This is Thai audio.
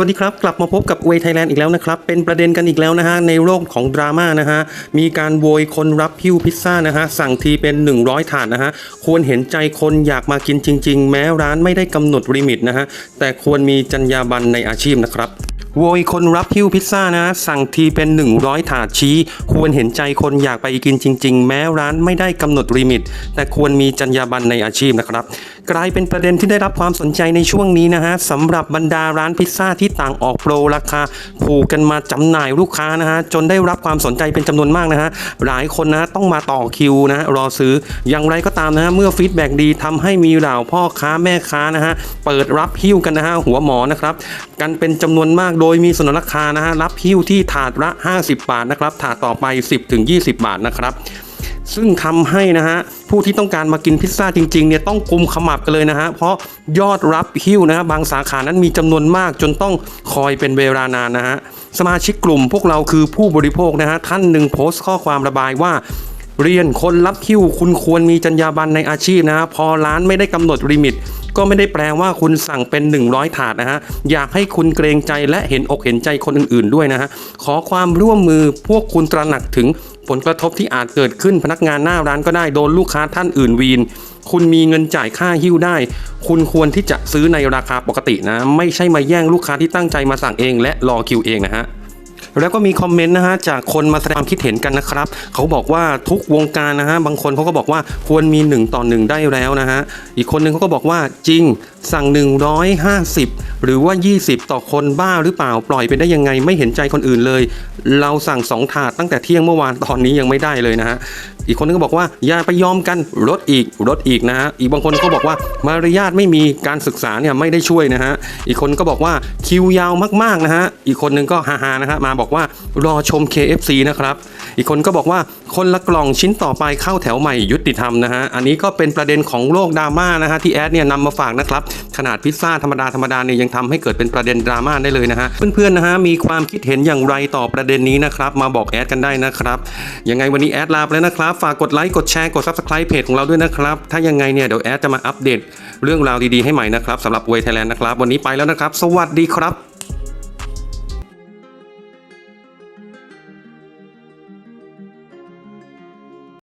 สวัสดีครับ กลับมาพบกับเวทไทยแลนด์อีกแล้วนะครับ เป็นประเด็นกันอีกแล้วนะฮะ ในโลกของดราม่านะฮะ มีการโวยคนรับพิ้วพิซซ่านะฮะ สั่งทีเป็น 100 ถาดนะฮะ ควรเห็นใจคนอยากมากินจริง ๆ แม้ร้านไม่ได้กำหนดลิมิตนะฮะ แต่ควรมีจรรยาบรรณในอาชีพนะครับ โวยคนรับพิ้วพิซซ่านะ สั่งทีเป็น 100 ถาดชี้ ควรเห็นใจคนอยากไปกินจริง ๆ แม้ร้านไม่ได้กำหนดลิมิต แต่ควรมีจรรยาบรรณในอาชีพนะครับ กลายเป็นประเด็นที่ได้รับความสนใจในช่วงนี้นะฮะสำหรับบรรดาร้านพิซซ่าที่ต่างออกโปรราคาผูกกันมาจำหน่ายลูกค้านะฮะจนได้รับความสนใจเป็นจำนวนมากนะฮะหลายคนนะต้องมาต่อคิวนะรอซื้ออย่างไรก็ตามนะฮะเมื่อฟีดแบ็กดีทำให้มีเหล่าพ่อค้าแม่ค้านะฮะเปิดรับหิ้วกันนะฮะหัวหมอนะครับกันเป็นจำนวนมากโดยยมีสนนราคานะฮะรับหิ้วที่ถาดละ 50 บาทนะครับถาดต่อไป 10-20 บาทนะครับซึ่งทำให้นะฮะผู้ที่ต้องการมากินพิซซ่าจริงๆเนี่ยต้องกุมขมับกันเลยนะฮะเพราะยอดรับหิ้วนะฮะบางสาขานั้นมีจำนวนมากจนต้องคอยเป็นเวลานานนะฮะสมาชิกกลุ่มพวกเราคือผู้บริโภคนะฮะท่านหนึ่งโพสต์ข้อความระบายว่า เรียนคนรับคิวคุณควรมีจรรยาบรรณในอาชีพนะฮะพอร้านไม่ได้กำหนดลิมิต ก็ไม่ได้แปลว่าคุณสั่งเป็น 100 ถาดนะฮะ อยากให้คุณเกรงใจและเห็นอกเห็นใจคนอื่นๆด้วยนะฮะ ขอความร่วมมือพวกคุณตระหนักถึงผลกระทบที่อาจเกิดขึ้นพนักงานหน้าร้านก็ได้โดนลูกค้าท่านอื่นวีน คุณมีเงินจ่ายค่าหิ้วได้ คุณควรที่จะซื้อในราคาปกตินะ ไม่ใช่มาแย่งลูกค้าที่ตั้งใจมาสั่งเอง และรอคิวเองนะฮะ แล้วก็มีคอมเมนต์นะฮะจากคนมาแสดงความคิดเห็นกันนะครับ เขาบอกว่าทุกวงการนะฮะบางคนเขาก็บอกว่าควรมี 1 ต่อ 1 ได้แล้วนะฮะอีกคนนึงเขาก็บอกว่าจริงสั่ง 150 หรือว่า 20 ต่อคนบ้าหรือเปล่าปล่อยไปได้ยังไงไม่เห็นใจคนอื่นเลย เราสั่ง 2 ถาดตั้งแต่เที่ยงเมื่อวานตอนนี้ยังไม่ได้เลยนะฮะ อีกคนนึงก็บอกว่าอย่าไปยอมกันลดอีกลดอีกนะฮะอีกบางคนก็บอกว่ามารยาทไม่มีการศึกษาเนี่ยไม่ได้ช่วยนะฮะอีกคนก็บอกว่าคิวยาวมากๆนะฮะอีกคนนึงก็ฮาๆนะฮะมาบอกว่ารอชม KFC นะครับอีกคนก็บอกว่าคนละกล่องชิ้นต่อไปเข้าแถวใหม่ยุติธรรมนะฮะอันนี้ก็เป็นประเด็นของโลกดราม่านะฮะที่แอดเนี่ยนำมาฝากนะครับ ขนาดพิซซ่าธรรมดาธรรมดาเนี่ยยังทำให้เกิดเป็นประเด็นดราม่าได้เลยนะฮะเพื่อนๆนะฮะมีความคิดเห็นอย่างไรต่อประเด็นนี้นะครับมาบอกแอดกันได้นะครับยังไงวันนี้แอดลาไปแล้วนะครับ ฝากกดไลค์กดแชร์กดซับสไครป์เพจของเราด้วยนะครับ ถ้ายังไงเนี่ยเดี๋ยวแอดจะมาอัปเดตเรื่องราวดีๆให้ใหม่นะครับสำหรับเวทไทยแลนด์นะครับ วันนี้ไปแล้วนะครับ สวัสดีครับ